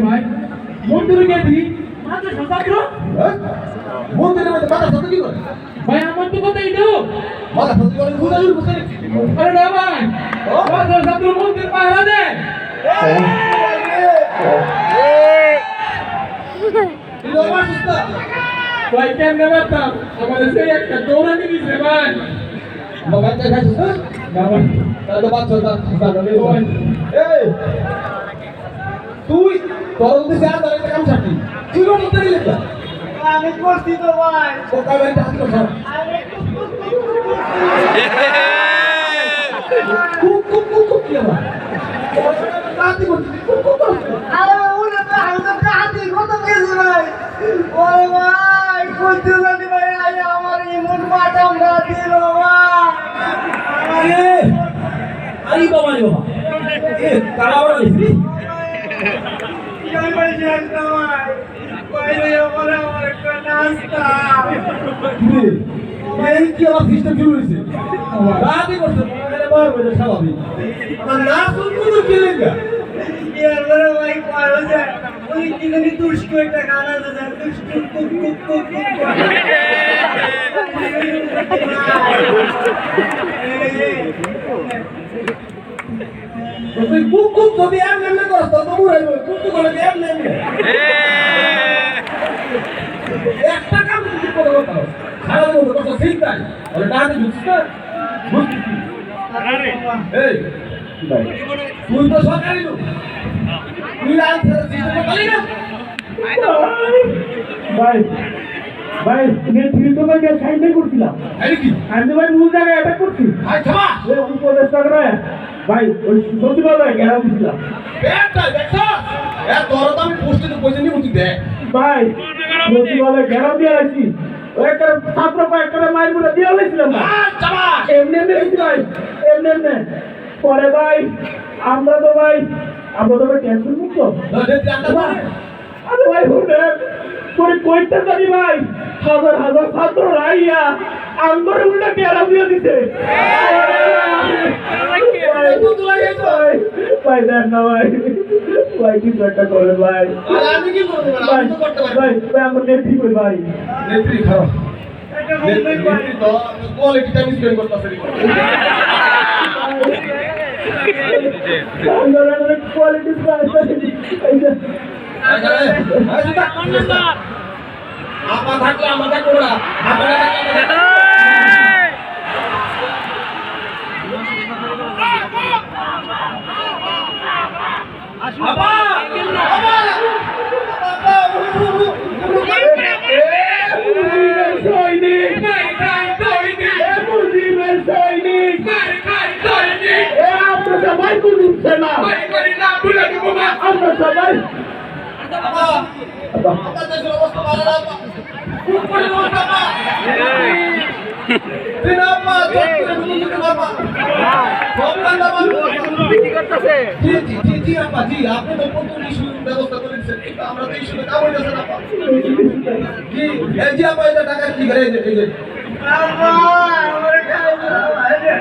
ভাই মন্দিরে গেছি? মন্দিরের মধ্যে মাথা সাথে কি করে ভাই আমার তো কথা এটা মাথা সাথে করে ঘুরে ঘুরে বসে আরে না ভাই কেমনে বাতাম আমাদের সেই একটা দৌড়ানি দিছে ভাই। না? ভাই তুই তোর মধ্যে যা তোর একটা কাম ছাড়তি তুই কোন দিলি তো? আমি করছি তো ভাই। ও কাবে হাত করে সর। আমি কুক কুক কুক কুক কি আমার রাতি কুক কুক করছিস আরে উনি তো আমি তো কাঁদি কত গেছি ভাই ওরে ভাই করতে জানি ভাই আই আমার ইমন পাঠাম না দিল ভাই আরে আরে বাবা রে বাবা এ কালা বড় লিখি কি আমি ভাই জানতাম ভাই বাইরে আমার আমার একটা নাস্তা এই কি আমার সিস্টেম শুরু হয়েছে রাতি করছে মনে বার হয়ে স্বাভাবিক না শুনব তো কি লেগা কি আর বলে ভাই পারো যায় ওই কি জানি দুষ্কু একটা গানা আছে দুষ্কু কুক কুক কুক কুক তুই যদি এম এম করছ তো তো মুরে কুক কুক করে এম এম একটা কাম তুই করে কথা সারা মতো কত চিন্তা আরে ডাকে বুঝছিস না? বুঝছিস এই ভাই তুই তো সরকারি লোক। তুই আর করলি না। ভাই ভাই নেত্রী তো ভাই সাইডে করছিলাম এই কি? আমি ভাই মূল জায়গায় অ্যাটাক করছি। ওই উপদেশটা করে ভাই ওই সচিবালয়ে ঘেরাও দিছিলাম বেটা দেখছ এ তোর তো আমি পোস্টে তো পয়সা নিব তুই দেখ। ভাই দিয়ে একটা ছাত্র বলে দিয়ে হয়েছিলাম না আ চামা এমনি এমনি ভাই এমনি এমনি। পরে ভাই আমরা তো ভাই আমরা তো ভাই টেনশন মুক্ত। আরে ভাই শুনেন করে কইতে জানি ভাই হাজার হাজার ছাত্র রাইয়া আন্দোলন উল্টা দিয়ে দিছে। ভাই, ভাই দেন না ভাই ভাই কিছু একটা করেন ভাই আমি কি করব ভাই আমি তো করতে পারি ভাই ভাই আমার নেত্রী কই ভাই নেত্রী খারাপ নেত্রী নেত্রী তো কোয়ালিটি টাইম স্পেন্ড করতেছে আন্দোলনের কোয়ালিটি এই যে আপা থাকলে আমাকে কোড়া আপনারা জি এই জি আপা এটা টাকা কি করে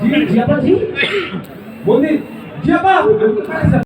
জি জি जी জি? জি